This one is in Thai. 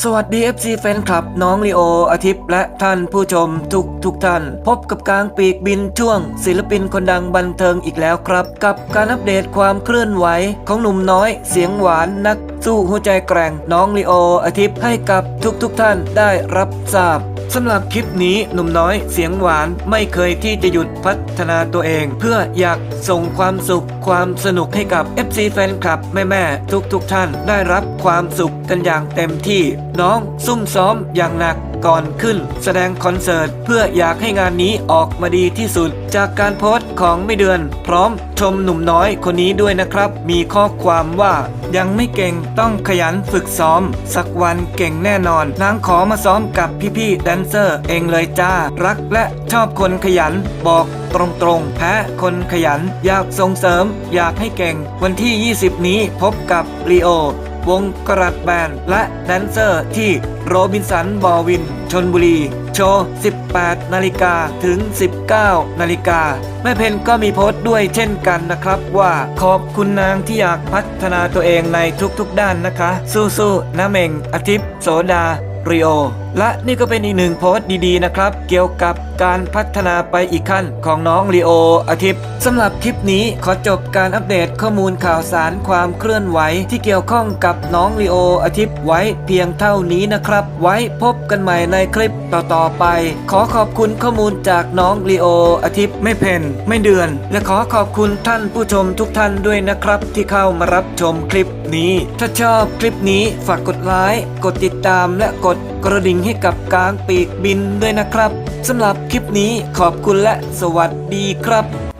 สวัสดี FC แฟนคลับน้องลีโออาทิตย์และท่านผู้ชมทุกทุกท่าน พบกับกลางปีกบินช่วง ศิลปินคนดังบันเทิงอีกแล้วครับ กับการอัปเดตความเคลื่อนไหว ของหนุ่มน้อยเสียงหวานนัก สู้หัวใจแกร่งน้องลีโออาทิตย์ให้กับทุกทุกท่านได้รับทราบ สำหรับคลิปนี้หนุ่มน้อยเสียงหวานไม่เคยที่จะหยุดพัฒนาตัวเอง เพื่ออยากส่งความสุขความสนุกให้กับ FC แฟนคลับแม่แม่ๆทุกๆทท่านได้รับความสุขกันอย่างเต็มที่ น้องซุ่มซ้อมอย่างหนักก่อนขึ้น แสดงคอนเสิร์ต เพื่ออยากให้งานนี้ออกมาดีที่สุด จากการโพสต์ของไม่เดือน พร้อมชมหนุ่มน้อยคนนี้ด้วยนะครับ มีข้อความว่า ยังไม่เก่งต้องขยันฝึกซ้อม สักวันเก่งแน่นอน นางขอมาซ้อมกับพี่ๆแดนเซอร์เองเลยจ้า รักและชอบคนขยันบอกตรงๆ แพ้คนขยัน อยากส่งเสริม อยากให้เก่ง วันที่ 20 นี้พบกับลีโอวงกระดแบนและแดนเซอร์ที่โรบินสันบอวิน ชนบุรี โชว์ 18 นาฬิกาถึง 19 นาฬิกา แม่เพนก็มีโพสต์ด้วยเช่นกันนะครับว่าขอบคุณนางที่อยากพัฒนาตัวเองในทุกๆด้านนะคะ สู้ๆนะเมงอาทิตย์โสดาริโอ และนี่ก็เป็นอีกหนึ่งโพสต์ดีๆนะครับ เกี่ยวกับการพัฒนาไปอีกขั้นของน้องลีโออาทิตย์สำหรับคลิปนี้ขอจบการอัปเดตข้อมูลข่าวสารความเคลื่อนไหวที่เกี่ยวข้องกับน้องลีโออาทิตย์ไว้เพียงเท่านี้นะครับ ไว้พบกันใหม่ในคลิปต่อๆไป ขอขอบคุณข้อมูลจากน้องลีโออาทิตย์ไม่เพนไม่เดือน และขอขอบคุณท่านผู้ชมทุกท่านด้วยนะครับ ที่เข้ามารับชมคลิปนี้ ถ้าชอบคลิปนี้ฝากกดไลค์กดติดตามและกดกระดิ่งให้กับกลางปีกบินด้วยนะครับสำหรับคลิปนี้ขอบคุณและสวัสดีครับ